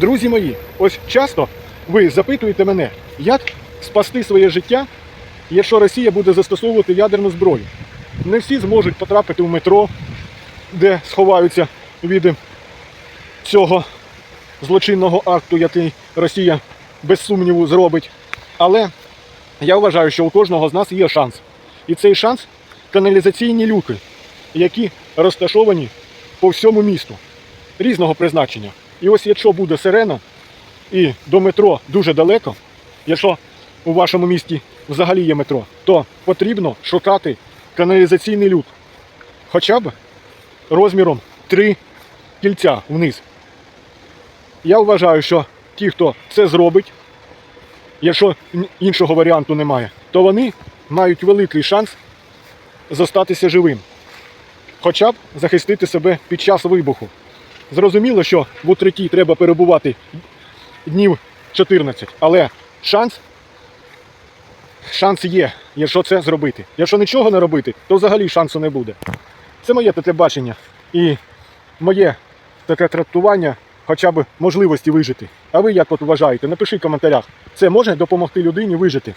Друзі мої, ось часто ви запитуєте мене, як спасти своє життя, якщо Росія буде застосовувати ядерну зброю. Не всі зможуть потрапити в метро, де сховаються від цього злочинного акту, який Росія без сумніву зробить. Але я вважаю, що у кожного з нас є шанс. І цей шанс каналізаційні люки, які розташовані по всьому місту різного призначення. І ось якщо буде сирена і до метро дуже далеко, якщо у вашому місті взагалі є метро, то потрібно шукати каналізаційний люк. Хоча б розміром 3 кільця вниз. Я вважаю, що ті, хто це зробить, якщо іншого варіанту немає, то вони мають великий шанс зостатися живим. Хоча б захистити себе під час вибуху. Зрозуміло, що в укритті треба перебувати днів 14, але шанс, шанс є, якщо це зробити. Якщо нічого не робити, то взагалі шансу не буде. Це моє таке бачення і моє таке трактування хоча б можливості вижити. А ви як от вважаєте? Напишіть в коментарях. Це може допомогти людині вижити.